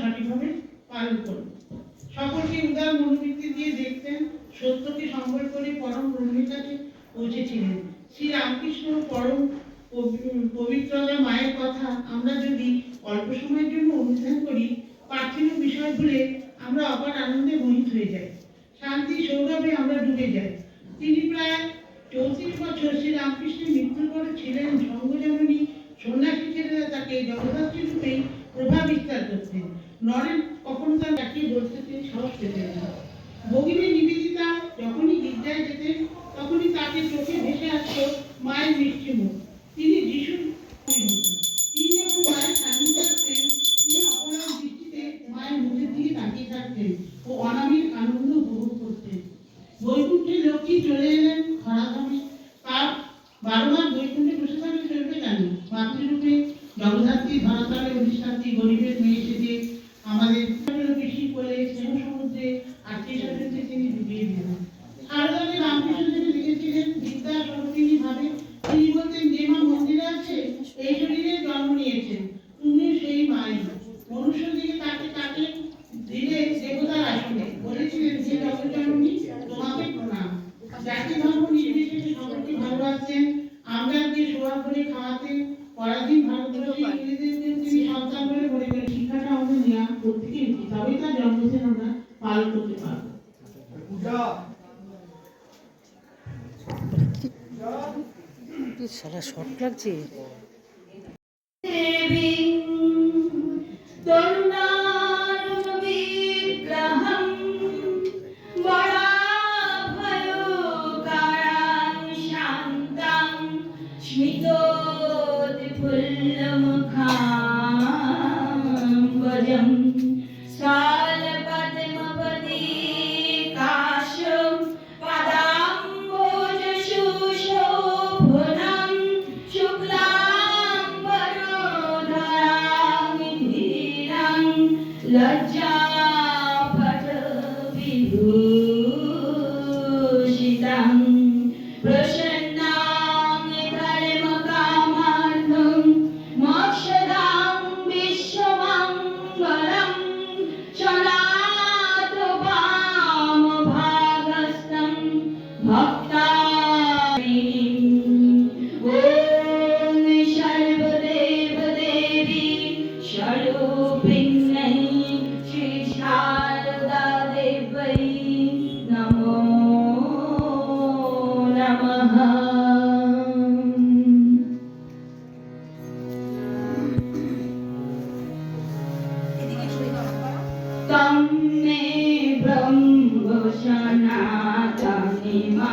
সঠিকভাবে পালন করব। সকলকে উদার মনোবৃত্তি দিয়ে দেখতেন, সত্যকে সম্বল করে পরম ব্রহ্মের কাছে পৌঁছেছিলেন শ্রী রামকৃষ্ণ পরম পবিত্রতা মায়ের কথা, আমরা যদি অল্প সময়ের জন্য অনুধান করি, পার্থিব বিষয় ভুলে আমরা অপার আনন্দে মোহিত হয়ে যাই। শান্তি সৌরভে আমরা ডুবে যাই। তিনি প্রায় চৌত্রিশ বছর শ্রী রামকৃষ্ণের মৃত্যুর পর ছিলেন সঙ্গজননী সন্ন্যাসী ছেলেরা তাকে জগদ্ধাত্রী রূপেই প্রভাব বিস্তার করতেন। নরেন কখনো তার কাটিয়ে বলতে তিনি সাহস পেতেন না। ভগিনী নিবেদিতা যখনই গির্জায় যেতেন, তখনই তাকে চোখে ভেসে আসতো মায়ের মিষ্টি মুখ। তিনি যিশুর তিনি যখন মায়ের তিনি অপরাধ দৃষ্টিতে মায়ের মুখের দিকে তাকিয়ে থাকতেন ও আনন্দ উপভোগ করতেন। বৈকুণ্ঠে লক্ষ্মী চলে এলেন খরাধামে। তার বারবার বৈকুণ্ঠে বসে থাকলে চলবে কেন? মাতৃরূপে জগদ্ধাত্রী ধরাতলে অধিষ্ঠাত্রী গরিবের মেয়ে সেজে আমাদের কৃষি করে স্নেহ সমুদ্রে আত্মীয় স্বজনকে তিনি ডুবিয়ে দিলেন কি সারা শর্ট লাগছে देवीं तरुणारुणविग्रहं Amém. সনাতনী মা।